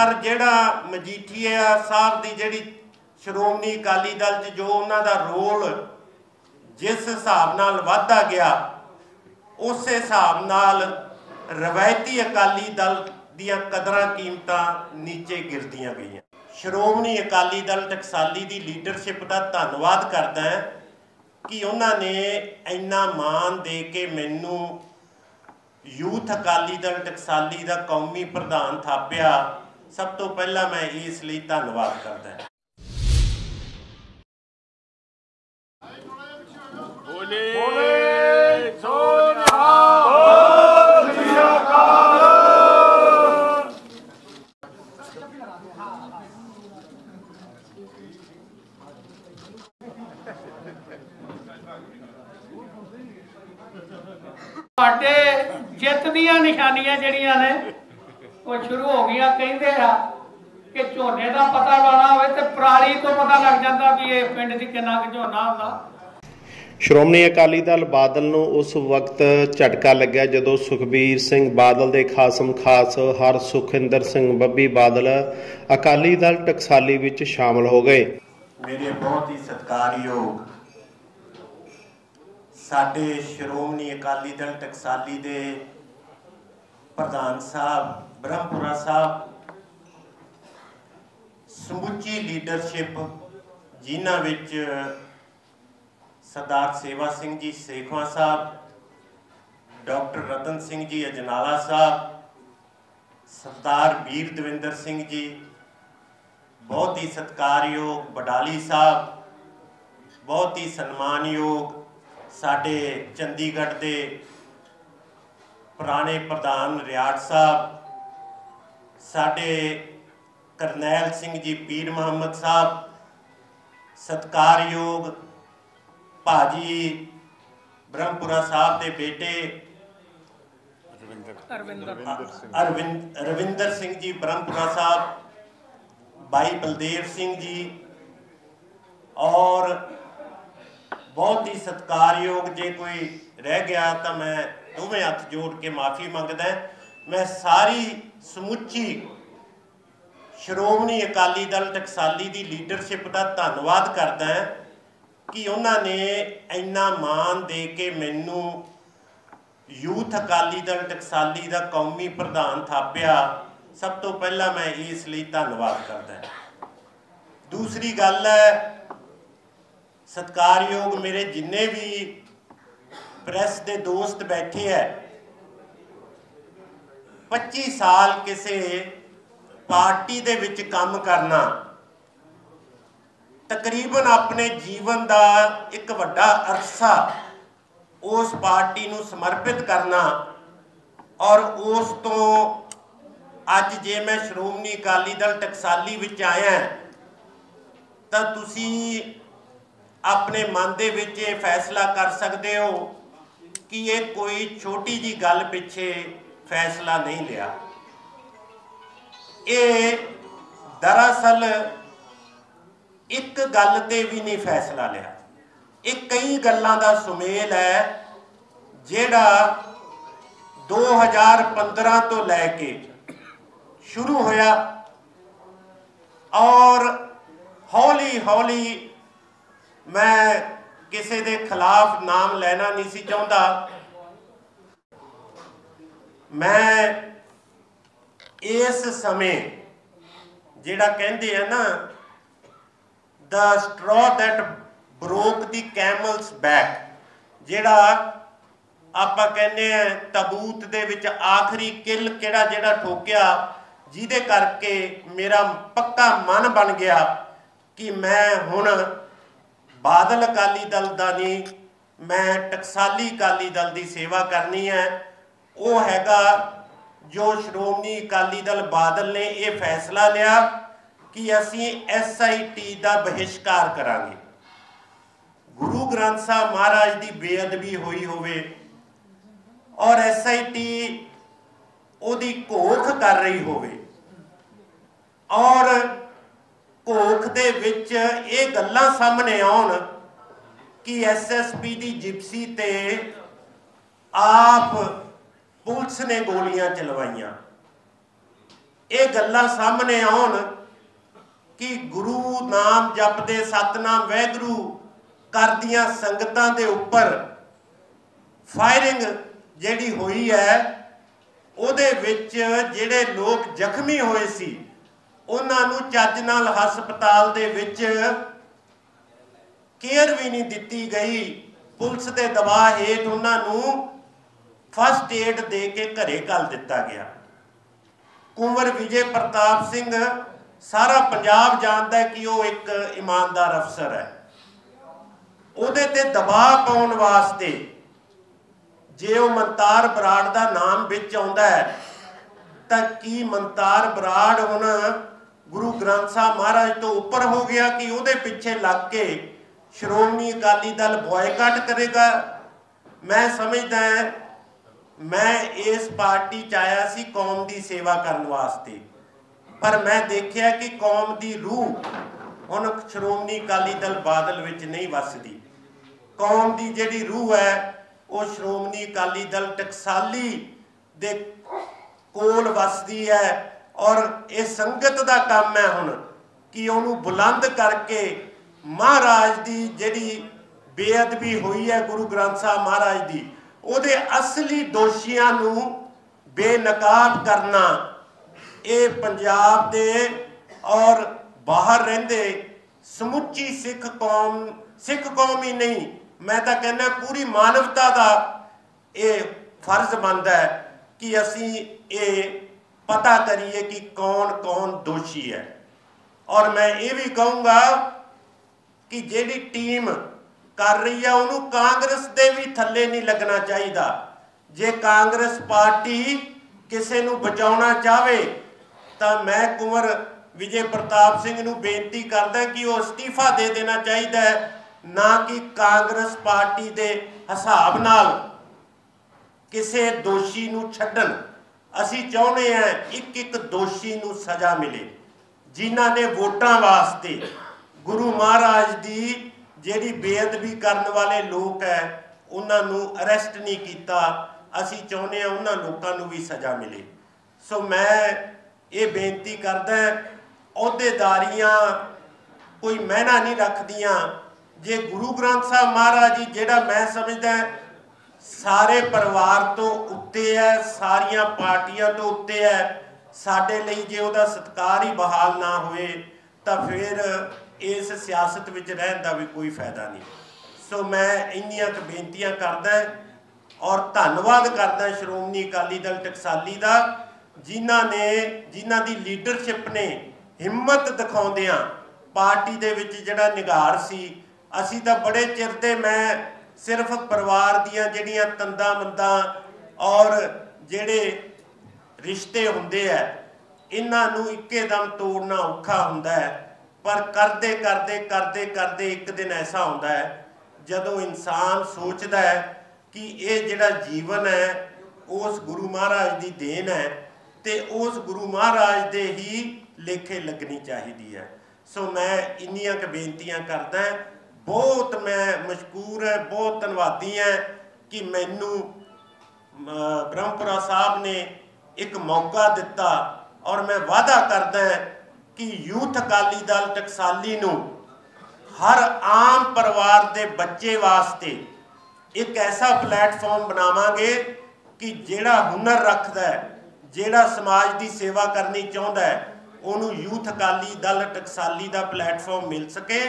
ਪਰ ਜਿਹੜਾ ਮਜੀਠੀਆ ਸਾਹਿਬ ਦੀ ਜਿਹੜੀ ਸ਼੍ਰੋਮਣੀ ਅਕਾਲੀ ਦਲ 'ਚ ਜੋ ਉਹਨਾਂ ਦਾ ਰੋਲ ਜਿਸ ਹਿਸਾਬ ਨਾਲ ਵਧਦਾ ਗਿਆ, ਉਸੇ ਹਿਸਾਬ ਨਾਲ ਰਵਾਇਤੀ ਅਕਾਲੀ ਦਲ ਦੀਆਂ ਕਦਰਾਂ ਕੀਮਤਾਂ ਨੀਚੇ ਗਿਰਦੀਆਂ ਗਈਆਂ। ਸ਼੍ਰੋਮਣੀ ਅਕਾਲੀ ਦਲ ਟਕਸਾਲੀ ਦੀ ਲੀਡਰਸ਼ਿਪ ਦਾ ਧੰਨਵਾਦ ਕਰਦਾ ਹਾਂ ਕਿ ਉਹਨਾਂ ਨੇ ਇੰਨਾ ਮਾਣ ਦੇ ਕੇ ਮੈਨੂੰ ਯੂਥ ਅਕਾਲੀ ਦਲ ਟਕਸਾਲੀ ਦਾ ਕੌਮੀ ਪ੍ਰਧਾਨ ਥਾਪਿਆ। ਸਭ ਤੋਂ ਪਹਿਲਾਂ ਮੈਂ ਇਸ ਲਈ ਧੰਨਵਾਦ ਕਰਦਾ ਹਾਂ। ਬੋਲੇ। ਸੋ ਤੁਹਾਡੇ ਜਿੱਤ ਦੀਆਂ ਨਿਸ਼ਾਨੀਆਂ ਜਿਹੜੀਆਂ ਨੇ ਉਹ ਸ਼ੁਰੂ ਹੋ ਗਈਆਂ ਕਹਿੰਦੇ ਆ ਕਿ ਝੋਨੇ ਦਾ ਪਤਾ ਲਾਉਣਾ ਹੋਵੇ ਤੇ ਪਰਾਲੀ ਤੋਂ ਪਤਾ ਲੱਗ ਜਾਂਦਾ ਵੀ ਇਹ ਪਿੰਡ 'ਚ ਕਿੰਨਾ ਕੁ ਝੋਨਾ ਹੁੰਦਾ। ਸ਼੍ਰੋਮਣੀ ਅਕਾਲੀ ਦਲ ਬਾਦਲ ਨੂੰ ਉਸ ਵਕਤ ਝਟਕਾ ਲੱਗਿਆ ਜਦੋਂ ਸੁਖਬੀਰ ਸਿੰਘ ਬਾਦਲ ਦੇ ਖਾਸਮ ਖਾਸ ਹਰ ਸੁਖਿੰਦਰ ਸਿੰਘ ਬੱਬੀ ਬਾਦਲ ਅਕਾਲੀ ਦਲ ਟਕਸਾਲੀ ਵਿੱਚ ਸ਼ਾਮਲ ਹੋ ਗਏ। ਮੇਰੇ ਬਹੁਤ ਹੀ ਸਤਿਕਾਰਯੋਗ ਸਾਡੇ ਸ਼੍ਰੋਮਣੀ ਅਕਾਲੀ ਦਲ ਟਕਸਾਲੀ ਦੇ ਪ੍ਰਧਾਨ ਸਾਹਿਬ ਬ੍ਰਹਮਪੁਰਾ ਸਾਹਿਬ ਸਮੁੱਚੀ ਲੀਡਰਸ਼ਿਪ ਜਿਨ੍ਹਾਂ ਵਿੱਚ ਸਰਦਾਰ ਸੇਵਾ ਸਿੰਘ ਜੀ ਸੇਖਵਾ ਸਾਹਿਬ, ਡਾਕਟਰ ਰਤਨ ਸਿੰਘ ਜੀ ਅਜਨਾਲਾ ਸਾਹਿਬ, ਸਰਦਾਰ ਵੀਰ ਦਵਿੰਦਰ ਸਿੰਘ ਜੀ, ਬਹੁਤ ਹੀ ਸਤਿਕਾਰਯੋਗ ਬਡਾਲੀ ਸਾਹਿਬ, ਬਹੁਤ ਹੀ ਸਨਮਾਨਯੋਗ ਸਾਡੇ ਚੰਡੀਗੜ੍ਹ ਦੇ ਪੁਰਾਣੇ ਪ੍ਰਧਾਨ ਰਿਆੜ ਸਾਹਿਬ ਸਾਡੇ ਕਰਨੈਲ ਸਿੰਘ ਜੀ ਪੀਰ ਮੁਹੰਮਦ ਸਾਹਿਬ ਸਤਿਕਾਰਯੋਗ ਭਾਜੀ ਬ੍ਰਹਮਪੁਰਾ ਸਾਹਿਬ ਦੇ ਬੇਟੇ ਅਰਵਿੰਦ ਰਵਿੰਦਰ ਸਿੰਘ ਜੀ ਬ੍ਰਹਮਪੁਰਾ ਸਾਹਿਬ ਭਾਈ ਬਲਦੇਵ ਸਿੰਘ ਜੀ ਔਰ ਬਹੁਤ ਹੀ ਸਤਿਕਾਰਯੋਗ ਜੇ ਕੋਈ ਰਹਿ ਗਿਆ ਤਾਂ ਮੈਂ ਦੋਵੇਂ ਹੱਥ ਜੋੜ ਕੇ ਮਾਫੀ ਮੰਗਦਾ। ਮੈਂ ਸਾਰੀ ਸਮੁੱਚੀ ਸ਼੍ਰੋਮਣੀ ਅਕਾਲੀ ਦਲ ਟਕਸਾਲੀ ਦੀ ਲੀਡਰਸ਼ਿਪ ਦਾ ਧੰਨਵਾਦ ਕਰਦਾ ਹਾਂ ਕਿ ਉਹਨਾਂ ਨੇ ਇੰਨਾ ਮਾਣ ਦੇ ਕੇ ਮੈਨੂੰ ਯੂਥ ਅਕਾਲੀ ਦਲ ਟਕਸਾਲੀ ਦਾ ਕੌਮੀ ਪ੍ਰਧਾਨ ਥਾਪਿਆ। ਸਭ ਤੋਂ ਪਹਿਲਾਂ ਮੈਂ ਇਸ ਲਈ ਧੰਨਵਾਦ ਕਰਦਾ ਹਾਂ। ਦੂਸਰੀ ਗੱਲ ਹੈ, ਸਤਕਾਰਯੋਗ ਮੇਰੇ ਜਿੰਨੇ ਵੀ ਪ੍ਰੈਸ ਦੇ ਦੋਸਤ ਬੈਠੇ ਐ 25 ਸਾਲ ਕਿਸੇ ਪਾਰਟੀ ਦੇ ਵਿੱਚ ਕੰਮ ਕਰਨਾ ਤਕਰੀਬਨ ਆਪਣੇ ਜੀਵਨ ਦਾ ਇੱਕ ਵੱਡਾ ਅਰਸਾ ਉਸ ਪਾਰਟੀ ਨੂੰ ਸਮਰਪਿਤ ਕਰਨਾ ਔਰ ਉਸ ਤੋਂ ਅੱਜ ਜੇ ਮੈਂ ਸ਼੍ਰੋਮਣੀ ਅਕਾਲੀ ਦਲ ਟਕਸਾਲੀ ਵਿੱਚ ਆਇਆ ਤਾਂ ਤੁਸੀਂ ਆਪਣੇ ਮਨ ਦੇ ਵਿੱਚ ਇਹ ਫੈਸਲਾ ਕਰ ਸਕਦੇ ਹੋ ਕਿ ਇਹ ਕੋਈ ਛੋਟੀ ਜੀ ਗੱਲ ਪਿੱਛੇ ਫੈਸਲਾ ਨਹੀਂ ਲਿਆ। ਇਹ ਦਰਅਸਲ ਇੱਕ ਗੱਲ ਤੇ ਵੀ ਨਹੀਂ ਫੈਸਲਾ ਲਿਆ। ਇਹ ਕਈ ਗੱਲਾਂ ਦਾ ਸੁਮੇਲ ਹੈ, ਜਿਹੜਾ 2015 ਤੋਂ ਲੈ ਕੇ ਸ਼ੁਰੂ ਹੋਇਆ ਔਰ ਹੌਲੀ ਹੌਲੀ ਮੈਂ ਕਿਸੇ ਦੇ ਖਿਲਾਫ ਨਾਮ ਲੈਣਾ ਨਹੀਂ ਸੀ ਚਾਹੁੰਦਾ। ਮੈਂ ਇਸ ਸਮੇਂ ਜਿਹੜਾ ਕਹਿੰਦੇ ਆ ਨਾ, the straw that broke the camel's back, ਜਿਹੜਾ ਆਪਾਂ ਕਹਿੰਦੇ ਆ ਤਬੂਤ ਦੇ ਵਿੱਚ ਆਖਰੀ ਕਿਲ ਕਿਹੜਾ ਜਿਹੜਾ ਠੋਕਿਆ, ਜਿਹਦੇ ਕਰਕੇ ਮੇਰਾ ਪੱਕਾ ਮਨ ਬਣ ਗਿਆ ਕਿ ਮੈਂ ਹੁਣ ਬਾਦਲ ਅਕਾਲੀ ਦਲ ਦਾ ਨਹੀਂ, ਮੈਂ ਟਕਸਾਲੀ ਅਕਾਲੀ ਦਲ ਦੀ ਸੇਵਾ ਕਰਨੀ ਹੈ। ਉਹ ਹੈਗਾ ਜੋ ਸ਼੍ਰੋਮਣੀ ਅਕਾਲੀ ਦਲ ਬਾਦਲ ਨੇ ਇਹ ਫੈਸਲਾ ਲਿਆ ਕਿ ਅਸੀਂ ਐਸਆਈਟੀ ਦਾ ਬਹਿਸ਼ਕਾਰ ਕਰਾਂਗੇ। ਗੁਰੂ ਗ੍ਰੰਥ ਸਾਹਿਬ ਮਹਾਰਾਜ ਦੀ ਬੇਅਦਬੀ ਹੋਈ ਹੋਵੇ ਔਰ ਐਸਆਈਟੀ ਉਹਦੀ ਘੋਖ ਕਰ ਰਹੀ ਹੋਵੇ ਔਰ ਘੋਖ ਦੇ ਵਿੱਚ ਇਹ ਗੱਲਾਂ ਸਾਹਮਣੇ ਆਉਣ ਕਿ ਐਸਐਸਪੀ ਦੀ ਜਿਪਸੀ ਤੇ ਆਪ ਪੁਲਿਸ ਨੇ ਗੋਲੀਆਂ ਚਲਵਾਈਆਂ। ਇਹ ਗੱਲਾਂ ਸਾਹਮਣੇ ਆਉਣ ਕਿ ਗੁਰੂ ਨਾਮ ਜਪਦੇ ਸਤਨਾਮ ਵੈਗਰੂ ਕਰਦੀਆਂ ਸੰਗਤਾਂ ਦੇ ਉੱਪਰ ਫਾਇਰਿੰਗ ਜਿਹੜੀ ਹੋਈ ਹੈ, ਉਹਦੇ ਵਿੱਚ ਜਿਹੜੇ ਲੋਕ ਜ਼ਖਮੀ ਹੋਏ ਸੀ, ਉਹਨਾਂ ਨੂੰ ਚੱਜ ਨਾਲ ਹਸਪਤਾਲ ਦੇ ਵਿੱਚ ਕੇਅਰ ਵੀ ਨਹੀਂ ਦਿੱਤੀ ਗਈ। ਪੁਲਿਸ ਦੇ ਦਬਾਅ ਹੇਠ ਉਹਨਾਂ ਨੂੰ ਫਸਟ ਏਡ ਦੇ ਕੇ ਘਰੇ ਘੱਲ ਦਿੱਤਾ ਗਿਆ। ਕੁੰਵਰ ਵਿਜੇ ਪ੍ਰਤਾਪ ਸਿੰਘ, ਸਾਰਾ ਪੰਜਾਬ ਜਾਣਦਾ ਹੈ ਕਿ ਉਹ ਇੱਕ ਇਮਾਨਦਾਰ ਅਫਸਰ ਹੈ। ਉਹਦੇ ਤੇ ਦਬਾਅ ਪਾਉਣ ਵਾਸਤੇ ਜੇ ਉਹ ਮਨਤਾਰ ਬਰਾੜ ਦਾ ਨਾਮ ਵਿੱਚ ਆਉਂਦਾ ਹੈ, ਤਾਂ ਕੀ ਮਨਤਾਰ ਬਰਾੜ ਹੁਣ ਗੁਰੂ ਗ੍ਰੰਥ ਸਾਹਿਬ ਮਹਾਰਾਜ ਤੋਂ ਉੱਪਰ ਹੋ ਗਿਆ ਕਿ ਉਹਦੇ ਪਿੱਛੇ ਲੱਗ ਕੇ ਸ਼੍ਰੋਮਣੀ ਅਕਾਲੀ ਦਲ ਬॉयਕਾਟ ਕਰੇਗਾ? ਮੈਂ ਸਮਝਦਾ ਮੈਂ ਇਸ ਪਾਰਟੀ ਚ ਆਇਆ ਸੀ ਕੌਮ ਦੀ ਸੇਵਾ ਕਰਨ ਵਾਸਤੇ। ਪਰ ਮੈਂ ਦੇਖਿਆ ਕਿ ਕੌਮ ਦੀ ਰੂਹ ਹੁਣ ਸ਼੍ਰੋਮਣੀ ਅਕਾਲੀ ਦਲ ਬਾਦਲ ਵਿੱਚ ਨਹੀਂ ਵੱਸਦੀ। ਕੌਮ ਦੀ ਜਿਹੜੀ ਰੂਹ ਹੈ, ਉਹ ਸ਼੍ਰੋਮਣੀ ਅਕਾਲੀ ਦਲ ਟਕਸਾਲੀ ਦੇ ਕੋਲ ਵੱਸਦੀ ਹੈ ਔਰ ਇਹ ਸੰਗਤ ਦਾ ਕੰਮ ਹੈ ਹੁਣ ਕਿ ਉਹਨੂੰ ਬੁਲੰਦ ਕਰਕੇ ਮਹਾਰਾਜ ਦੀ ਜਿਹੜੀ ਬੇਅਦਬੀ ਹੋਈ ਹੈ ਗੁਰੂ ਗ੍ਰੰਥ ਸਾਹਿਬ ਮਹਾਰਾਜ ਦੀ ਉਹਦੇ ਅਸਲੀ ਦੋਸ਼ੀਆਂ ਨੂੰ ਬੇਨਕਾਬ ਕਰਨਾ। ਇਹ ਪੰਜਾਬ ਦੇ ਔਰ ਬਾਹਰ ਰਹਿੰਦੇ ਸਮੁੱਚੀ ਸਿੱਖ ਕੌਮ ਸਿੱਖ ਕੌਮ ਹੀ ਨਹੀਂ, ਮੈਂ ਤਾਂ ਕਹਿੰਦਾ ਪੂਰੀ ਮਾਨਵਤਾ ਦਾ ਇਹ ਫਰਜ਼ ਬਣਦਾ ਹੈ ਕਿ ਅਸੀਂ ਇਹ ਪਤਾ ਕਰੀਏ ਕਿ ਕੌਣ ਕੌਣ ਦੋਸ਼ੀ ਹੈ। ਔਰ ਮੈਂ ਇਹ ਵੀ ਕਹੂੰਗਾ ਕਿ ਜਿਹੜੀ ਟੀਮ ਕਰ ਰਹੀ ਆ, ਉਹਨੂੰ ਕਾਂਗਰਸ ਦੇ ਵੀ ਥੱਲੇ ਨਹੀਂ ਲੱਗਣਾ ਚਾਹੀਦਾ। ਜੇ ਕਾਂਗਰਸ ਪਾਰਟੀ ਕਿਸੇ ਨੂੰ ਬਚਾਉਣਾ ਚਾਹਵੇ, ਤਾਂ ਮੈਂ ਕੁੰਵਰ ਵਿਜੇ ਪ੍ਰਤਾਪ ਸਿੰਘ ਨੂੰ ਬੇਨਤੀ ਕਰਦਾ ਕਿ ਉਹ ਅਸਤੀਫਾ ਦੇ ਦੇਣਾ ਚਾਹੀਦਾ ਹੈ, ਨਾ ਕਿ ਕਾਂਗਰਸ ਪਾਰਟੀ ਦੇ ਹਿਸਾਬ ਨਾਲ ਕਿਸੇ ਦੋਸ਼ੀ ਨੂੰ ਛੱਡਣ। ਅਸੀਂ ਚਾਹੁੰਦੇ ਹਾਂ ਇੱਕ ਇੱਕ ਦੋਸ਼ੀ ਨੂੰ ਸਜ਼ਾ ਮਿਲੇ, ਜਿਨ੍ਹਾਂ ਨੇ ਵੋਟਾਂ ਵਾਸਤੇ ਗੁਰੂ ਮਹਾਰਾਜ ਦੀ ਜਿਹੜੀ ਬੇਅਦਬੀ ਕਰਨ ਵਾਲੇ ਲੋਕ ਹੈ, ਉਹਨਾਂ ਨੂੰ ਅਰੈਸਟ ਨਹੀਂ ਕੀਤਾ। ਅਸੀਂ ਚਾਹੁੰਦੇ ਹਾਂ ਉਹਨਾਂ ਲੋਕਾਂ ਨੂੰ ਵੀ ਸਜ਼ਾ ਮਿਲੇ। ਸੋ ਮੈਂ ਇਹ ਬੇਨਤੀ ਕਰਦਾ ਅਹੁਦੇਦਾਰੀਆਂ ਕੋਈ ਮਹਿਨਾ ਨਹੀਂ ਰੱਖਦੀਆਂ। ਜੇ ਗੁਰੂ ਗ੍ਰੰਥ ਸਾਹਿਬ ਮਹਾਰਾਜ ਜੀ, ਜਿਹੜਾ ਮੈਂ ਸਮਝਦਾ ਸਾਰੇ ਪਰਿਵਾਰ ਤੋਂ ਉੱਤੇ ਹੈ, ਸਾਰੀਆਂ ਪਾਰਟੀਆਂ ਤੋਂ ਉੱਤੇ ਹੈ, ਸਾਡੇ ਲਈ ਜੇ ਉਹਦਾ ਸਤਕਾਰ ਹੀ ਬਹਾਲ ਨਾ ਹੋਏ ਤਾਂ ਫਿਰ ਇਸ ਸਿਆਸਤ ਵਿੱਚ ਰਹਿਣ ਦਾ ਵੀ ਕੋਈ ਫਾਇਦਾ ਨਹੀਂ। ਸੋ ਮੈਂ ਇੰਨੀਆਂ ਕੁ ਬੇਨਤੀਆਂ ਕਰਦਾ ਔਰ ਧੰਨਵਾਦ ਕਰਦਾ ਸ਼੍ਰੋਮਣੀ ਅਕਾਲੀ ਦਲ ਟਕਸਾਲੀ ਦਾ, ਜਿਨ੍ਹਾਂ ਨੇ, ਜਿਨ੍ਹਾਂ ਦੀ ਲੀਡਰਸ਼ਿਪ ਨੇ ਹਿੰਮਤ ਦਿਖਾਉਂਦਿਆਂ ਪਾਰਟੀ ਦੇ ਵਿੱਚ ਜਿਹੜਾ ਨਿਗਾਰ ਸੀ, ਅਸੀਂ ਤਾਂ ਬੜੇ ਚਿਰ ਦੇ ਮੈਂ ਸਿਰਫ ਪਰਿਵਾਰ ਦੀਆਂ ਜਿਹੜੀਆਂ ਤੰਦਾਂ ਮੰਦਾਂ ਔਰ ਜਿਹੜੇ ਰਿਸ਼ਤੇ ਹੁੰਦੇ ਆ, ਇਹਨਾਂ ਨੂੰ ਇੱਕੇ ਦਮ ਤੋੜਨਾ ਔਖਾ ਹੁੰਦਾ ਹੈ। ਪਰ ਕਰਦੇ ਕਰਦੇ ਕਰਦੇ ਕਰਦੇ ਇੱਕ ਦਿਨ ਐਸਾ ਆਉਂਦਾ ਹੈ, ਜਦੋਂ ਇਨਸਾਨ ਸੋਚਦਾ ਹੈ ਕਿ ਇਹ ਜਿਹੜਾ ਜੀਵਨ ਹੈ, ਉਸ ਗੁਰੂ ਮਹਾਰਾਜ ਦੀ ਦੇਣ ਹੈ ਤੇ ਉਸ ਗੁਰੂ ਮਹਾਰਾਜ ਦੇ ਹੀ ਲੇਖੇ ਲੱਗਣੀ ਚਾਹੀਦੀ ਹੈ। ਸੋ ਮੈਂ ਇੰਨੀਆਂ ਕੁ ਬੇਨਤੀਆਂ ਕਰਦਾ ਬਹੁਤ ਮੈਂ ਮਸ਼ਕੂਰ ਹੈ, ਬਹੁਤ ਧੰਨਵਾਦੀ ਹਾਂ ਕਿ ਮੈਨੂੰ ਬ੍ਰਹਮਪੁਰਾ ਸਾਹਿਬ ਨੇ ਇੱਕ ਮੌਕਾ ਦਿੱਤਾ ਔਰ ਮੈਂ ਵਾਅਦਾ ਕਰਦਾ ਕਿ ਯੂਥ ਅਕਾਲੀ ਦਲ ਟਕਸਾਲੀ ਨੂੰ ਹਰ ਆਮ ਪਰਿਵਾਰ ਦੇ ਬੱਚੇ ਵਾਸਤੇ ਇੱਕ ਐਸਾ ਪਲੇਟਫਾਰਮ ਬਣਾਵਾਂਗੇ ਕਿ ਜਿਹੜਾ ਹੁਨਰ ਰੱਖਦਾ ਹੈ ਜਿਹੜਾ ਸਮਾਜ ਦੀ ਸੇਵਾ ਕਰਨੀ ਚਾਹੁੰਦਾ ਹੈ ਉਹਨੂੰ ਯੂਥ ਅਕਾਲੀ ਦਲ ਟਕਸਾਲੀ ਦਾ ਪਲੇਟਫਾਰਮ ਮਿਲ ਸਕੇ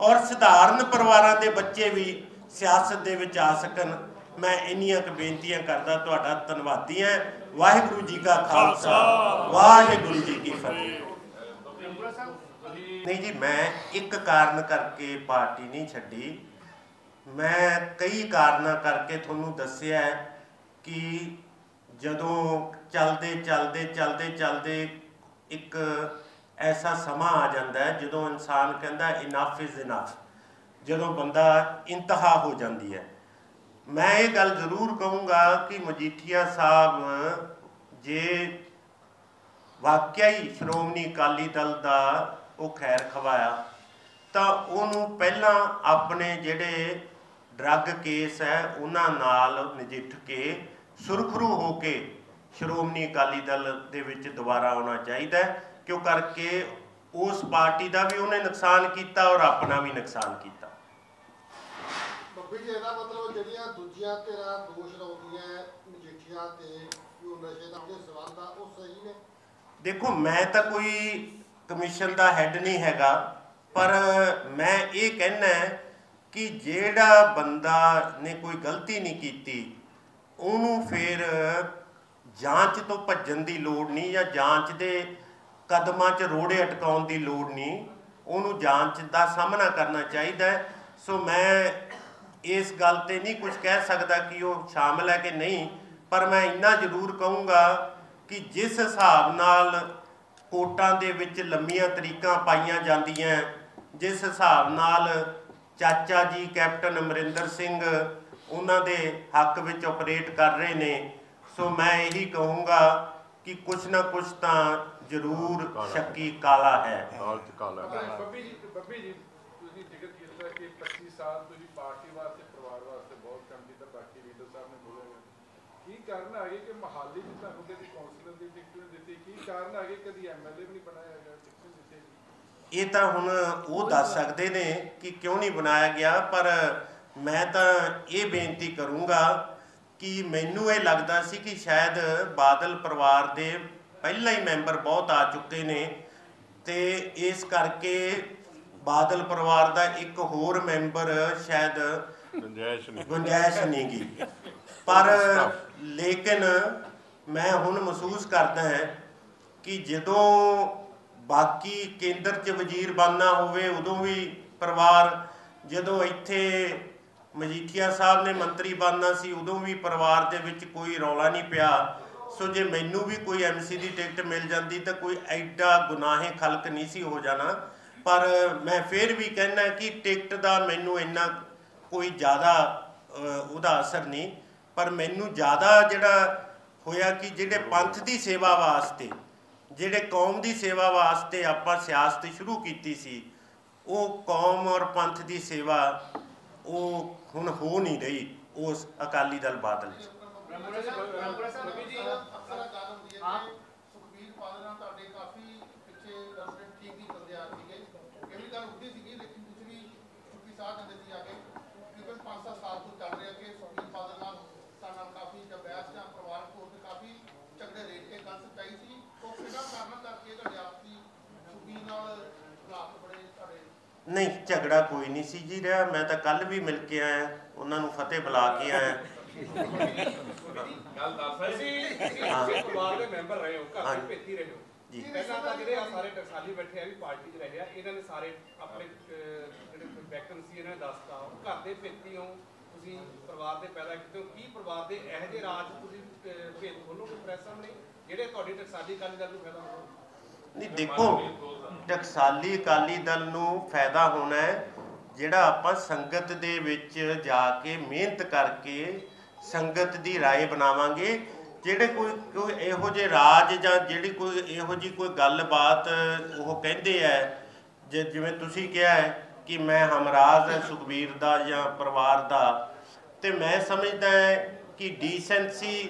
ਔਰ ਸਧਾਰਨ ਪਰਿਵਾਰਾਂ ਦੇ ਬੱਚੇ ਵੀ ਸਿਆਸਤ ਦੇ ਵਿੱਚ ਆ ਸਕਣ। ਮੈਂ ਇੰਨੀਆਂ ਕੁ ਬੇਨਤੀਆਂ ਕਰਦਾ ਤੁਹਾਡਾ ਧੰਨਵਾਦੀ ਹਾਂ। ਵਾਹਿਗੁਰੂ ਜੀ ਕਾ ਖਾਲਸਾ ਵਾਹਿਗੁਰੂ ਜੀ ਕੀ ਫਤਿਹ। ਨਹੀਂ ਜੀ, ਮੈਂ ਇੱਕ ਕਾਰਨ ਕਰਕੇ ਪਾਰਟੀ ਨਹੀਂ ਛੱਡੀ। ਮੈਂ ਕਈ ਕਾਰਨਾਂ ਕਰਕੇ ਤੁਹਾਨੂੰ ਦੱਸਿਆ ਕਿ ਜਦੋਂ ਚੱਲਦੇ ਚੱਲਦੇ ਚੱਲਦੇ ਚੱਲਦੇ ਇੱਕ ਐਸਾ ਸਮਾਂ ਆ ਜਾਂਦਾ ਹੈ ਜਦੋਂ ਇਨਸਾਨ ਕਹਿੰਦਾ ਇਨਫ ਇਜ਼ ਇਨਫ ਜਦੋਂ ਬੰਦਾ ਇੰਤਹਾ ਹੋ ਜਾਂਦੀ ਹੈ। ਮੈਂ ਇਹ ਗੱਲ ਜ਼ਰੂਰ ਕਹੂੰਗਾ ਕਿ ਮਜੀਠੀਆ ਸਾਹਿਬ ਜੇ ਵਾਕਿਆ ਹੀ ਸ਼੍ਰੋਮਣੀ ਅਕਾਲੀ ਦਲ ਦਾ ਉਹ ਖੈਰ ਖਵਾਇਆ। ਤਾਂ ਉਹਨੂੰ ਪਹਿਲਾਂ ਆਪਣੇ ਜਿਹੜੇ ਡਰੱਗ ਕੇਸ ਹੈ ਉਹਨਾਂ ਨਾਲ ਨਜਿੱਠ ਕੇ ਸੁਰਖਰੂ ਹੋ ਕੇ ਸ਼੍ਰੋਮਣੀ ਅਕਾਲੀ ਦਲ ਦੇ ਵਿੱਚ ਦੁਬਾਰਾ ਆਉਣਾ ਚਾਹੀਦਾ ਕਿਉਂ ਕਰਕੇ ਉਸ ਪਾਰਟੀ ਦਾ ਵੀ ਉਹਨੇ ਨੁਕਸਾਨ ਕੀਤਾ ਔਰ ਆਪਣਾ ਵੀ ਨੁਕਸਾਨ ਕੀਤਾ। ਬੱਬੀ ਜੀ ਇਹਦਾ ਮਤਲਬ ਜਿਹੜੀਆਂ ਦੂਜੀਆਂ ਧਿਰਾਂ ਦੋਸ਼ ਲਾਉਂਦੀਆਂ ਮਜੀਠੀਆ ਤੇ ਉਹ ਨਸ਼ੇ ਦਾ ਉਹਦੇ ਸਬੰਧ ਆ ਉਹ ਸਹੀ ਨੇ? ਦੇਖੋ ਮੈਂ ਤਾਂ ਕੋਈ ਕਮਿਸ਼ਨ ਦਾ ਹੈੱਡ ਨਹੀਂ ਹੈਗਾ, ਪਰ ਮੈਂ ਇਹ ਕਹਿਣਾ ਕਿ ਜਿਹੜਾ ਬੰਦਾ ਨੇ ਕੋਈ ਗਲਤੀ ਨਹੀਂ ਕੀਤੀ, ਉਹਨੂੰ ਫਿਰ ਜਾਂਚ ਤੋਂ ਭੱਜਣ ਦੀ ਲੋੜ ਨਹੀਂ ਜਾਂ ਜਾਂਚ ਦੇ ਕਦਮਾਂ 'ਚ ਰੋੜੇ ਅਟਕਾਉਣ ਦੀ ਲੋੜ ਨਹੀਂ, ਉਹਨੂੰ ਜਾਂਚ ਦਾ ਸਾਹਮਣਾ ਕਰਨਾ ਚਾਹੀਦਾ ਸੋ ਮੈਂ ਇਸ ਗੱਲ ਤੇ ਨਹੀਂ ਕੁਝ ਕਹਿ ਸਕਦਾ ਕਿ ਉਹ ਸ਼ਾਮਲ ਹੈ ਕਿ ਨਹੀਂ, ਪਰ ਮੈਂ ਇੰਨਾ ਜ਼ਰੂਰ ਕਹੂੰਗਾ ਕਿ ਜਿਸ ਹਿਸਾਬ ਨਾਲ ਕੋਟਾਂ ਦੇ ਵਿੱਚ ਲੰਮੀਆਂ ਤਰੀਕਾਂ ਪਾਈਆਂ ਜਾਂਦੀਆਂ ਜਿਸ ਹਿਸਾਬ ਨਾਲ ਚਾਚਾ ਜੀ ਕੈਪਟਨ ਅਮਰਿੰਦਰ ਸਿੰਘ ਉਹਨਾਂ ਦੇ ਹੱਕ ਵਿੱਚ ਆਪਰੇਟ ਕਰ ਰਹੇ ਨੇ ਸੋ ਮੈਂ ਇਹੀ ਕਹੂੰਗਾ ਕਿ ਕੁਝ ਨਾ ਕੁਝ ਤਾਂ ਜ਼ਰੂਰ ਸ਼ੱਕੀ ਕਾਲਾ ਹੈ। ਬੱਬੀ ਜੀ ਬੱਬੀ ਜੀ ਤੁਸੀਂ ਜ਼ਿਕਰ ਕੀਤਾ ਕਿ 25 ਸਾਲ ਤੁਸੀਂ ਪਾਰਟੀ ਵਾਸਤੇ ਪਰਿਵਾਰ ਵਾਸਤੇ ਬਹੁਤ ਕੰਮ ਕੀਤਾ ਬਾਕੀ ਲੀਡਰ ਸਾਹਿਬ ਨੇ ਬੋਲਿਆ। ਕੀ ਕਾਰਨ ਆ ਗਏ ਕਿ ਮਹਾਲੀ ਚ ਤੁਹਾਨੂੰ ਕਦੀ ਇਹ ਤਾਂ ਹੁਣ ਉਹ ਦੱਸ ਸਕਦੇ ਨੇ ਕਿ ਕਿਉਂ ਨਹੀਂ ਬਣਾਇਆ ਗਿਆ ਪਰ ਮੈਂ ਤਾਂ ਇਹ ਬੇਨਤੀ ਕਰੂੰਗਾ ਕਿ ਮੈਨੂੰ ਇਹ ਲੱਗਦਾ ਸੀ ਕਿ ਸ਼ਾਇਦ ਬਾਦਲ ਪਰਿਵਾਰ ਦੇ ਪਹਿਲਾਂ ਹੀ ਮੈਂਬਰ ਬਹੁਤ ਆ ਚੁੱਕੇ ਨੇ ਤੇ ਇਸ ਕਰਕੇ ਬਾਦਲ ਪਰਿਵਾਰ ਦਾ ਇੱਕ ਹੋਰ ਮੈਂਬਰ ਸ਼ਾਇਦ ਗੁੰਜਾਇਸ਼ ਨਹੀਂ। ਗੀ। ਪਰ ਲੇਕਿਨ ਮੈਂ ਹੁਣ ਮਹਿਸੂਸ ਕਰਦਾ ਹਾਂ ਕਿ ਜਦੋਂ ਬਾਕੀ ਕੇਂਦਰ 'ਚ ਵਜ਼ੀਰ ਬਣਨਾ ਹੋਵੇ, ਉਦੋਂ ਵੀ ਪਰਿਵਾਰ, ਜਦੋਂ ਇੱਥੇ ਮਜੀਠੀਆ ਸਾਹਿਬ ਨੇ ਮੰਤਰੀ ਬਣਨਾ ਸੀ, ਉਦੋਂ ਵੀ ਪਰਿਵਾਰ ਦੇ ਵਿੱਚ ਕੋਈ ਰੌਲਾ ਨਹੀਂ ਪਿਆ। ਸੋ ਜੇ ਮੈਨੂੰ ਵੀ ਕੋਈ ਐਮਸੀ ਦੀ ਟਿਕਟ ਮਿਲ ਜਾਂਦੀ ਤਾਂ ਕੋਈ ਐਡਾ ਗੁਨਾਹੇ ਖਲਕ ਨਹੀਂ ਸੀ ਹੋ ਜਾਣਾ। ਪਰ ਮੈਂ ਫਿਰ ਵੀ ਕਹਿੰਦਾ ਕਿ ਟਿਕਟ ਦਾ ਮੈਨੂੰ ਇੰਨਾ ਕੋਈ ਜ਼ਿਆਦਾ ਉਹਦਾ ਅਸਰ ਨਹੀਂ। ਪਰ ਮੈਨੂੰ ਜ਼ਿਆਦਾ ਜਿਹੜਾ ਹੋਇਆ ਕਿ ਜਿਹੜੇ ਪੰਥ ਦੀ ਸੇਵਾ ਵਾਸਤੇ, ਜਿਹੜੇ ਕੌਮ ਦੀ ਸੇਵਾ ਵਾਸਤੇ ਆਪਾਂ ਸਿਆਸਤ ਸ਼ੁਰੂ ਕੀਤੀ ਸੀ, ਉਹ ਕੌਮ ਔਰ ਪੰਥ ਦੀ ਸੇਵਾ ਉਹ ਹੁਣ ਹੋ ਨਹੀਂ ਰਹੀ, ਉਸ ਅਕਾਲੀ ਦਲ ਬਾਦਲ 'ਚ। ਬੱਬੀ ਜੀ ਅਕਸਰ ਗੱਲ ਹੁੰਦੀ ਹੈ ਕਿ ਸੁਖਬੀਰ ਬਾਦਲ ਨਾਲ ਤੁਹਾਡੇ ਕਾਫੀ ਪਿੱਛੇ ਗਵਰਨਮੈਂਟ ਠੀਕ ਨਹੀਂ ਬੰਦੇ ਆ ਸੀਗੇ ਇਹ ਵੀ ਗੱਲ ਉੱਠਦੀ ਸੀਗੀ ਲੇਕਿਨ ਤੁਸੀਂ ਵੀ ਚੁੱਕੀ ਸਾਹ ਦਿੰਦੇ ਸੀ ਆ ਕੇ ਤਕਰੀਬਨ 5-7 ਸਾਲ ਤੋਂ ਚੱਲ ਰਿਹਾ ਕਿ ਸੁਖਬੀਰ ਬਾਦਲ ਨਾਲ ਸਾਡੇ ਨਾਲ ਕਾਫੀ ਜਾਂ ਬਹਿਸ ਜਾਂ ਪਰਿਵਾਰਕ ਤੌਰ ਤੇ ਕਾਫੀ ਝਗੜੇ ਰਹੇ ਇਹ ਗੱਲ ਸੱਚਾਈ ਸੀ ਉਹ ਕਿਹੜਾ ਕਾਰਨ ਕਰਕੇ ਤੁਹਾਡੇ ਆਪਸੀ ਸੁਖਬੀਰ ਨਾਲ ਹਾਲਾਤ ਬੜੇ ਤੁਹਾਡੇ ਨਹੀਂ ਝਗੜਾ ਕੋਈ ਨਹੀਂ ਸੀ ਜੀ ਰਿਹਾ। ਮੈਂ ਤਾਂ ਕੱਲ ਵੀ ਮਿਲ ਕੇ ਆਇਆ। ਉਹਨਾਂ ਨੂੰ ਫਤਿਹ ਬੁਲਾ ਕੇ ਆਇਆ। ਗੱਲ ਦੱਸ। ਤੁਸੀਂ ਪਰਿਵਾਰ ਦੇ ਮੈਂਬਰ ਰਹੇ ਹੋ। ਘਰ। ਦੇ ਭੇਤੀ ਰਹੇ ਹੋ। ਜੀ। ਪਹਿਲਾਂ ਤਾਂ ਜਿਹੜੇ ਆ ਸਾਰੇ ਟਕਸਾਲੀ ਬੈਠੇ ਆ ਵੀ ਪਾਰਟੀ 'ਚ ਰਹੇ ਆ ਇਹਨਾਂ ਨੇ ਸਾਰੇ ਆਪਣੇ ਜਿਹੜੇ ਵੈਕਨ ਸੀ ਇਹਨਾਂ ਨੇ ਦੱਸਤਾ ਘਰ ਦੇ ਭੇਤੀ ਹੋ। ਤੁਸੀਂ ਪਰਿਵਾਰ ਦੇ ਪੈਦਾ ਕੀਤੇ ਹੋ। ਕੀ ਪਰਿਵਾਰ ਦੇ ਇਹੋ ਜਿਹੇ ਰਾਜ ਤੁਸੀਂ ਭੇਦ ਖੋਲੋਗੇ ਪ੍ਰੈਸ ਸਾਹਮਣੇ ਜਿਹੜੇ ਤੁਹਾਡੀ ਟਕਸਾਲੀ ਅਕਾਲੀ ਦਲ ਨੂੰ ਫਾਇਦਾ ਹੋਊਗਾ? ਨਹੀਂ ਦੇਖੋ ਟਕਸਾਲੀ ਅਕਾਲੀ ਦਲ ਨੂੰ ਫਾਇਦਾ ਹੋਣਾ ਹੈ ਜਿਹੜਾ ਆਪਾਂ ਸੰਗਤ ਦੇ ਵਿੱਚ ਜਾ ਕੇ ਮਿਹਨਤ ਕਰਕੇ ਸੰਗਤ ਦੀ رائے ਬਣਾਵਾਂਗੇ ਜਿਹੜੇ ਕੋਈ ਕੋਈ ਇਹੋ ਜਿਹੇ ਰਾਜ ਜਾਂ ਜਿਹੜੀ ਕੋਈ ਇਹੋ ਜੀ ਕੋਈ ਗੱਲਬਾਤ ਉਹ ਕਹਿੰਦੇ ਐ ਜੇ ਜਿਵੇਂ ਤੁਸੀਂ ਕਿਹਾ ਹੈ ਕਿ ਮੈਂ ਹਮਰਾਜ਼ ਹੈ ਸੁਖਬੀਰ ਦਾ ਜਾਂ ਪਰਿਵਾਰ ਦਾ ਤੇ ਮੈਂ ਸਮਝਦਾ ਹੈ ਕਿ ਡੀਸੈਂਸੀ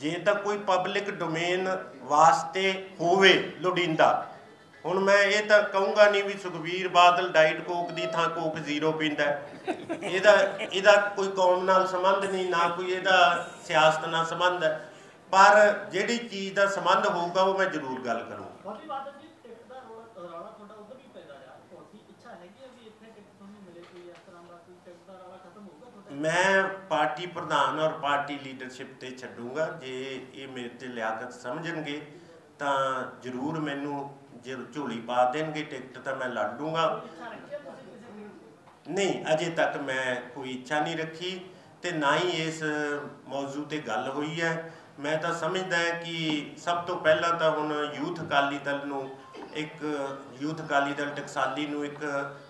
ਜੇ ਤਾਂ ਕੋਈ ਪਬਲਿਕ ਡੋਮੇਨ ਵਾਸਤੇ ਹੋਵੇ ਲੋੜੀਂਦਾ। ਹੁਣ ਮੈਂ ਇਹ ਤਾਂ ਕਹੂੰਗਾ ਨਹੀਂ ਵੀ ਸੁਖਬੀਰ ਬਾਦਲ ਡਾਈਟ ਕੋਕ ਦੀ ਥਾਂ ਕੋਕ ਜ਼ੀਰੋ ਪੀਂਦਾ ਇਹਦਾ ਇਹਦਾ ਕੋਈ ਕੌਮ ਨਾਲ ਸੰਬੰਧ ਨਹੀਂ, ਨਾ ਕੋਈ ਇਹਦਾ ਸਿਆਸਤ ਨਾਲ ਸੰਬੰਧ ਹੈ। ਪਰ ਜਿਹੜੀ ਚੀਜ਼ ਦਾ ਸੰਬੰਧ ਹੋਊਗਾ ਉਹ ਮੈਂ ਜ਼ਰੂਰ ਗੱਲ ਕਰੂੰਗਾ ਬਾਕੀ ਬਾਦਲ ਜੀ ਟਿਕਟ ਦਾ ਰੌਲਾ ਰੌਲਾ ਤੁਹਾਡਾ ਉਧਰ ਵੀ ਪੈਦਾ ਰਿਹਾ ਹੋਰ ਕੀ ਇੱਛਾ ਹੈਗੀ ਹੈ ਵੀ ਇੱਥੇ ਟਿਕਟ ਤੁਹਾਨੂੰ ਮਿਲੇ ਕੋਈ ਇਸ ਤਰ੍ਹਾਂ ਦਾ ਕੋਈ ਟਿਕਟ ਦਾ ਰੌਲਾ ਖਤਮ ਹੋਊਗਾ ਤੁਹਾਡਾ ਮੈਂ ਪਾਰਟੀ ਪ੍ਰਧਾਨ ਔਰ ਪਾਰਟੀ ਲੀਡਰਸ਼ਿਪ ਤੇ ਛੱਡੂੰਗਾ। ਜੇ ਇਹ ਮੇਰੇ ਤੇ ਲਿਆਕਤ ਸਮਝਣਗੇ, ਤਾਂ ਜ਼ਰੂਰ ਮੈਨੂੰ ਜੇ ਝੋਲੀ ਪਾ ਦੇਣਗੇ ਟਿਕਟ, ਤਾਂ ਮੈਂ ਲੜ ਲੂੰਗਾ। ਨਹੀਂ, ਅਜੇ ਤੱਕ ਮੈਂ ਕੋਈ ਇੱਛਾ ਨਹੀਂ ਰੱਖੀ ਤੇ ਨਾ ਹੀ ਇਸ ਮੌਜੂ ਤੇ ਗੱਲ ਹੋਈ ਹੈ। ਮੈਂ ਤਾਂ ਸਮਝਦਾ ਹਾਂ ਕਿ ਸਭ ਤੋਂ ਪਹਿਲਾਂ ਤਾਂ ਹੁਣ ਯੂਥ ਅਕਾਲੀ ਦਲ ਨੂੰ ਇੱਕ, ਯੂਥ ਅਕਾਲੀ ਦਲ ਟਕਸਾਲੀ ਨੂੰ ਇੱਕ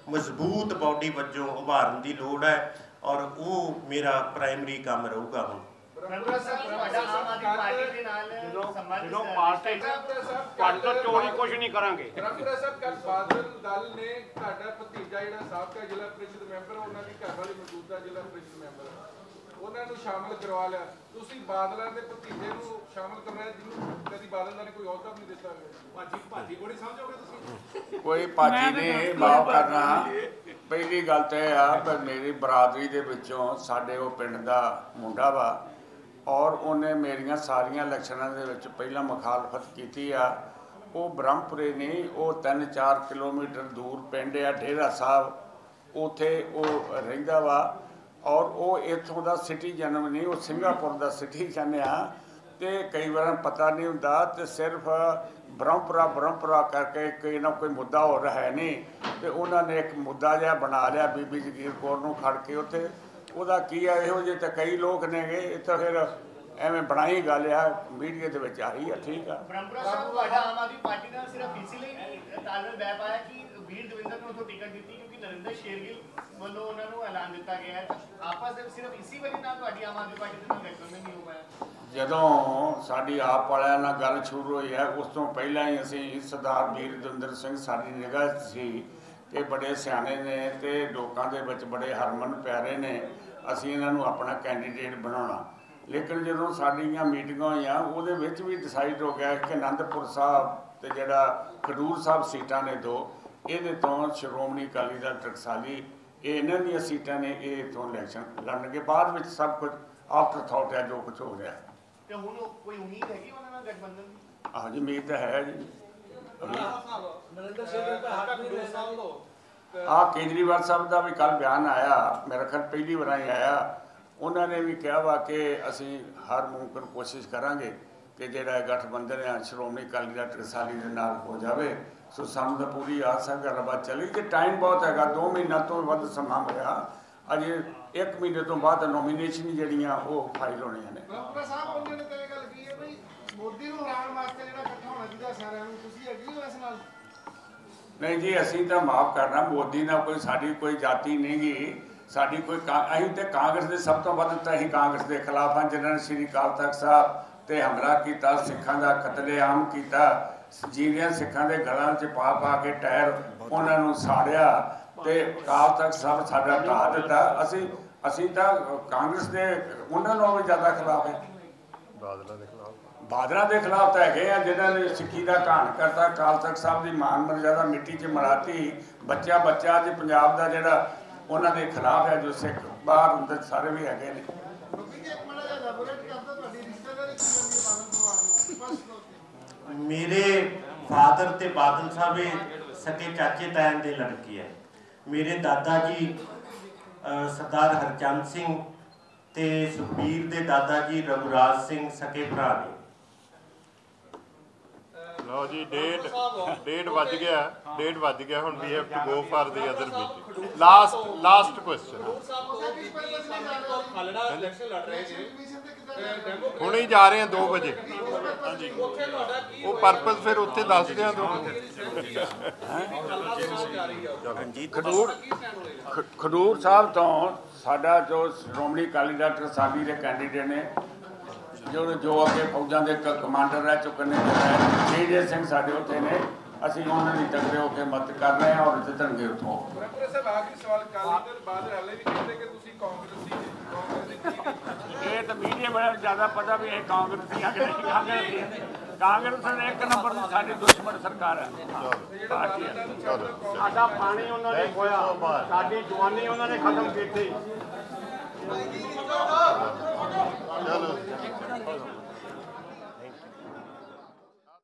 ਮਜ਼ਬੂਤ ਬਾਡੀ ਵਜੋਂ ਉਭਾਰਨ ਦੀ ਲੋੜ ਹੈ। ਔਰ ਉਹ ਮੇਰਾ ਪ੍ਰਾਇਮਰੀ ਕੰਮ ਰਹੂਗਾ ਹੁਣ। ਬ੍ਰਹਮਪੁਰਾ ਸਾਹਿਬ ਤੁਹਾਡਾ ਆਮ ਆਦਮੀ ਪਾਰਟੀ ਦੇ ਨਾਲ ਸੰਬੰਧ ਜਦੋਂ ਪਾਰਟੀ ਪੱਟ ਤੋਂ ਚੋਰੀ ਕੁਝ ਨਹੀਂ ਕਰਾਂਗੇ। ਬ੍ਰਹਮਪੁਰਾ ਸਾਹਿਬ ਕੱਲ ਬਾਦਲ ਦਲ ਨੇ ਤੁਹਾਡਾ ਭਤੀਜਾ ਜਿਹੜਾ ਸਾਬਕਾ ਜ਼ਿਲ੍ਹਾ ਪ੍ਰੀਸ਼ਦ ਮੈਂਬਰ ਉਹਨਾਂ ਦੀ ਘਰ ਵਾਲੀ ਮੌਜੂਦਾ ਜ਼ਿਲ੍ਹਾ ਪ੍ਰੀਸ਼ਦ ਮੈਂਬਰ ਹੈ। ਉਹਨਾਂ ਨੂੰ ਸ਼ਾਮਲ ਕਰਵਾ ਲਿਆ। ਤੁਸੀਂ ਬਾਦਲਾਂ ਦੇ ਭਤੀਜੇ ਨੂੰ ਸ਼ਾਮਲ ਕਰਵਾਇਆ ਜਿਹਨੂੰ ਕਦੀ ਬਾਦਲਾਂ ਨੇ ਕੋਈ ਅਹੁਦਾ ਨਹੀਂ ਦਿੱਤਾ ਭਾਜੀ ਭਾਜੀ ਕੋੜੀ ਸਮਝੋਗੇ ਤੁਸੀਂ? ਕੋਈ ਪਾਜੀ ਨੇ ਮਾਫ ਕਰਨਾ। ਪਹਿਲੀ ਗੱਲ ਤਾਂ ਇਹ ਆ ਕਿ ਮੇਰੀ ਬਰਾਦਰੀ ਦੇ ਵਿੱਚੋਂ ਸਾਡੇ ਉਹ ਪਿੰਡ ਦਾ ਮੁੰਡਾ ਵਾ ਔਰ ਉਹਨੇ ਮੇਰੀਆਂ ਸਾਰੀਆਂ ਇਲੈਕਸ਼ਨਾਂ ਦੇ ਵਿੱਚ ਪਹਿਲਾਂ ਮੁਖਾਲਫਤ ਕੀਤੀ ਆ। ਉਹ ਬ੍ਰਹਮਪੁਰੇ ਨਹੀਂ ਉਹ 3-4 ਕਿਲੋਮੀਟਰ ਦੂਰ ਪਿੰਡ ਆ ਡੇਰਾ ਸਾਹਿਬ। ਉਥੇ ਉਹ ਰਹਿੰਦਾ ਵਾ। ਔਰ ਉਹ ਇੱਥੋਂ ਦਾ ਸਿਟੀਜ਼ਨ ਨਹੀਂ, ਉਹ ਸਿੰਗਾਪੁਰ ਦਾ ਸਿਟੀਜ਼ਨ ਆ। ਤੇ ਕਈ ਵਾਰ ਪਤਾ ਨਹੀਂ ਹੁੰਦਾ ਤੇ ਸਿਰਫ ਬ੍ਰਹਮਪੁਰਾ ਬ੍ਰਹਮਪੁਰਾ ਕਰਕੇ ਕੋਈ ਨਾ ਕੋਈ ਮੁੱਦਾ ਹੋ ਰਿਹਾ ਹੈ ਨਹੀਂ। ਤੇ ਉਹਨਾਂ ਨੇ ਇੱਕ ਮੁੱਦਾ ਜਿਹਾ ਬਣਾ ਲਿਆ ਬੀਬੀ ਜਗੀਰ ਕੌਰ ਨੂੰ ਖੜ ਕੇ ਉੱਥੇ। ਉਹਦਾ ਕੀ ਆ, ਇਹੋ ਜਿਹੇ ਤਾਂ ਕਈ ਲੋਕ ਨੇਗੇ, ਇਹ ਤਾਂ ਫਿਰ ਐਵੇਂ ਬਣਾਈ ਗੱਲ ਆ, ਮੀਡੀਆ ਦੇ ਵਿੱਚ ਆ ਰਹੀ ਆ, ਠੀਕ ਆ। ਬ੍ਰਹਮਪੁਰਾ ਸਾਹਿਬ, ਤੁਹਾਡਾ ਆਮ ਆਦਮੀ ਪਾਰਟੀ ਦਾ ਸਿਰਫ ਇਸੇ ਲਈ ਤਾਲਮੇਲ ਬੈ ਪਾਇਆ ਕਿ ਵੀਰ ਦਵਿੰਦਰ ਨੂੰ ਉਥੋਂ ਟਿਕਟ ਦਿੱਤੀ, ਕਿਉਂਕਿ ਨਰਿੰਦਰ ਸ਼ੇਰਗਿਲ ਵੱਲੋਂ ਉਹਨਾਂ ਨੂੰ ਐਲਾਨ ਦਿੱਤਾ ਗਿਆ ਹੈ। ਆਪਸ ਦੇ ਸਿਰਫ ਇਸੇ ਵਜ੍ਹਾ ਨਾਲ ਤੁਹਾਡੀ ਆਮ ਆਦਮੀ ਪਾਰਟੀ ਦੇ ਨਾਲ ਗਠਬੰਧਨ ਨਹੀਂ ਹੋ ਪਾਇਆ। ਜਦੋਂ ਸਾਡੀ ਆਪ ਵਾਲਿਆਂ ਨਾਲ ਗੱਲ ਸ਼ੁਰੂ ਹੋਈ ਹੈ, ਉਸ ਤੋਂ ਪਹਿਲਾਂ ਹੀ ਅਸੀਂ ਸਰਦਾਰ ਵੀਰ ਦਵਿੰਦਰ ਸਿੰਘ ਸਾਡੀ ਨਿਗਾਹ ਸੀ ਕਿ ਬੜੇ ਸਿਆਣੇ ਨੇ ਤੇ ਲੋਕਾਂ ਦੇ ਵਿੱਚ ਬੜੇ ਹਰਮਨ ਪਿਆਰੇ ਨੇ। ਅਸੀਂ ਇਹਨਾਂ ਨੂੰ ਆਪਣਾ ਕੈਂਡੀਡੇਟ ਬਣਾਉਣਾ। ਲੇਕਿਨ ਜਦੋਂ ਸਾਡੀਆਂ ਮੀਟਿੰਗਾਂ ਹੋਈਆਂ, ਉਹਦੇ ਵਿੱਚ ਵੀ ਡਿਸਾਈਡ ਹੋ ਗਿਆ ਕਿ ਅਨੰਦਪੁਰ ਸਾਹਿਬ ਤੇ ਜਿਹੜਾ ਖਡੂਰ ਸਾਹਿਬ ਸੀਟਾਂ ਨੇ ਦੋ ਇਹਦੇ ਤੋਂ ਸ਼੍ਰੋਮਣੀ ਅਕਾਲੀ ਦਲ ਟਕਸਾਲੀ ਇਹ ਇਹਨਾਂ ਦੀਆਂ ਸੀਟਾਂ ਨੇ ਇਹ ਤੋਂ ਇਲੈਕਸ਼ਨ ਲੜਨਗੇ। ਬਾਅਦ ਵਿੱਚ ਸਭ ਕੁਝ ਆਫਟਰ ਥਾਟ ਹੈ ਜੋ ਕੁਝ ਹੋ ਰਿਹਾ ਤੇ ਹੁਣ ਕੋਈ ਉਮੀਦ ਹੈਗੀ ਉਹਨਾਂ ਨਾਲ ਗਠਬੰਧਨ ਦੀ? ਹਾਂਜੀ ਉਮੀਦ ਤਾਂ ਹੈ ਜੀ। ਨਰਿੰਦਰ ਸਿੰਘ ਦਾ ਹੱਕ ਨਹੀਂ ਦੇ ਸਕਦੇ ਆ ਕੇਜਰੀਵਾਲ ਸਾਹਿਬ ਦਾ ਵੀ ਕੱਲ ਬਿਆਨ ਆਇਆ ਮੇਰਾ ਖਿਆਲ ਪਹਿਲੀ ਵਾਰ ਹੀ ਆਇਆ। ਉਹਨਾਂ ਨੇ ਵੀ ਕਿਹਾ ਵਾ ਕਿ ਅਸੀਂ ਹਰ ਮੁਮਕਿਨ ਕੋਸ਼ਿਸ਼ ਕਰਾਂਗੇ ਕਿ ਜਿਹੜਾ ਗਠਬੰਧਨ ਹੈ ਸ਼੍ਰੋਮਣੀ ਅਕਾਲੀ ਦਲ ਟਕਸਾਲੀ ਦੇ ਨਾਲ ਹੋ ਜਾਵੇ। ਸੋ ਸਾਨੂੰ ਤਾਂ ਪੂਰੀ ਆਸ ਕਿ ਰੱਬਾ ਚਲੀ। ਜੇ ਟਾਈਮ ਬਹੁਤ ਹੈਗਾ 2 ਮਹੀਨਾ ਤੋਂ ਵੱਧ ਸਮਾਂ ਹੋਇਆ ਅਜੇ 1 ਮਹੀਨੇ ਤੋਂ ਬਾਅਦ ਨੋਮੀਨੇਸ਼ਨ ਜਿਹੜੀਆਂ ਉਹ ਫਾਈਲ ਹੋਣੀਆਂ ਨੇ। ਬ੍ਰਹਮਪੁਰਾ ਸਾਹਿਬ ਉਹਨਾਂ ਨੇ ਤਾਂ ਇਹ ਗੱਲ ਕੀ ਹੈ ਬਈ ਮੋਦੀ ਨੂੰ ਹਰਾਉਣ ਵਾਸਤੇ ਜਿਹੜਾ ਇਕੱਠਾ ਹੋਣਾ ਚਾਹੀਦਾ ਸਾਰਿਆਂ ਨੂੰ ਤੁਸੀਂ ਐਗਰੀ ਹੋ ਇਸ ਨਾਲ? ਨਹੀਂ ਜੀ ਅਸੀਂ ਤਾਂ ਮਾਫ ਕਰਨਾ ਮੋਦੀ ਨਾਲ ਕੋਈ ਸਾਡੀ ਕੋਈ ਜਾਤੀ ਨਹੀਂ ਗੀ। ਸਾਡੀ ਕੋਈ ਕਾ- ਅਸੀਂ ਤੇ ਕਾਂਗਰਸ ਦੇ ਸਭ ਤੋਂ ਵੱਧ ਤਾਂ ਅਸੀਂ ਕਾਂਗਰਸ ਦੇ ਖਿਲਾਫ ਹਾਂ ਜਿਨ੍ਹਾਂ ਨੇ ਸ੍ਰੀ ਅਕਾਲ ਤਖਤ ਸਾਹਿਬ ਤੇ ਹਮਲਾ ਕੀਤਾ ਸਿੱਖਾਂ ਦਾ ਕਤਲੇਆਮ ਕੀਤਾ ਜੀਵਿਆਂ ਸਿੱਖਾਂ ਦੇ ਗਲਾਂ 'ਚ ਪਾ ਪਾ ਕੇ ਟਾਇਰ ਉਹਨਾਂ ਨੂੰ ਸਾੜਿਆ ਤੇ ਅਕਾਲ ਤਖਤ ਸਾਹਿਬ ਸਾਡਾ ਢਾਹ ਦਿੱਤਾ। ਅਸੀਂ ਅਸੀਂ ਤਾਂ ਕਾਂਗਰਸ ਦੇ ਉਹਨਾਂ ਨੂੰ ਵੀ ਜ਼ਿਆਦਾ ਖਿਲਾਫ ਹੈ। ਬਾਦਲਾਂ ਦੇ ਖਿਲਾਫ। ਤਾਂ ਹੈਗੇ ਆ ਜਿਨ੍ਹਾਂ ਨੇ ਸਿੱਖੀ ਦਾ ਘਾਣ ਕਰਤਾ। ਅਕਾਲ ਤਖਤ ਸਾਹਿਬ ਦੀ ਮਾਨ ਮਰਜ਼ਾਦਾ ਮਿੱਟੀ 'ਚ ਮਰਾਤੀ। ਬੱਚਾ ਬੱਚਾ ਅੱਜ ਪੰਜਾਬ ਦਾ ਜਿਹੜਾ ਉਹਨਾਂ ਦੇ ਖਿਲਾਫ ਹੈ ਜੋ ਸਿੱਖ ਬਾਹਰ ਅੰਦਰ ਸਾਰੇ ਵੀ ਹੈਗੇ ਨੇ। ਮੇਰੇ ਫਾਦਰ ਤੇ ਬਾਦਲ ਸਾਹਿਬ ਇਹ ਸਕੇ ਚਾਚੇ ਤਾਇਆਂ ਦੇ ਲੜਕੇ ਹੈ। ਮੇਰੇ ਦਾਦਾ ਜੀ ਸਰਦਾਰ ਹਰਚੰਦ ਸਿੰਘ ਤੇ ਸੁਖਬੀਰ ਦੇ ਦਾਦਾ ਜੀ ਰਘੁਰਾਜ ਸਿੰਘ ਸਕੇ ਭਰਾ ਨੇ। ਲਓ ਜੀ, ਡੇਢ ਡੇਢ ਵੱਜ ਗਿਆ। ਡੇਢ ਵੱਜ ਗਿਆ ਹੁਣ ਵੀ have to go for the other meeting last last question ਹੁਣੇ ਹੀ ਜਾ ਰਹੇ ਹਾਂ 2 ਵਜੇ। ਉਹ ਪਰਪਸ ਫਿਰ ਉੱਥੇ ਦੱਸ ਦਿਆਂ ਦੋ ਆ ਖਡੂਰ ਖਡੂਰ ਸਾਹਿਬ ਤੋਂ ਸਾਡਾ ਜੋ ਸ਼੍ਰੋਮਣੀ ਅਕਾਲੀ ਦਲ ਟਕਸਾਲੀ ਦੇ ਕੈਂਡੀਡੇਟ ਨੇ ਜੋ ਜੋ ਅੱਗੇ ਫੌਜਾਂ ਦੇ ਕਮਾਂਡਰ ਰਹਿ ਚੁੱਕੇ ਨੇ ਜੇ ਜੇ ਸਿੰਘ ਸਾਡੇ ਉੱਥੇ ਨੇ। ਅਸੀਂ ਉਹਨਾਂ ਦੀ ਤਗੜੇ ਹੋ ਕੇ ਮਦਦ ਕਰ ਰਹੇ ਹਾਂ ਔਰ ਜਿੱਤਣਗੇ ਉੱਥੋਂ। ਬ੍ਰਹਮਪੁਰਾ ਸਾਹਿਬ ਆਖਰੀ ਸਵਾਲ ਕਾਲੀ ਦਲ ਬਾਅਦ ਹਾਲੇ ਵੀ ਕਹਿੰਦੇ ਕਿ ਤੁਸੀਂ ਕਾਂਗਰਸੀ ਇਹ ਤਾਂ ਮੀਡੀਆ ਵਾਲਿਆਂ ਨੂੰ ਜ਼ਿਆਦਾ ਪਤਾ ਵੀ ਇਹ ਕਾਂਗਰਸੀ ਆ ਕਿ ਨਹੀਂ ਕਾਂਗਰਸੀ ਕਾਂਗਰਸ ਨੇ ਇੱਕ ਨੰਬਰ ਦੀ ਸਾਡੀ ਦੁਸ਼ਮਣ ਸਰਕਾਰ ਹੈ ਪਾਰਟੀ ਹੈ ਸਾਡਾ ਪਾਣੀ ਉਹਨਾਂ ਨੇ ਖੋਇਆ। ਸਾਡੀ ਜਵਾਨੀ ਉਹਨਾਂ ਨੇ ਖਤਮ ਕੀਤੀ। ਚਲੋ।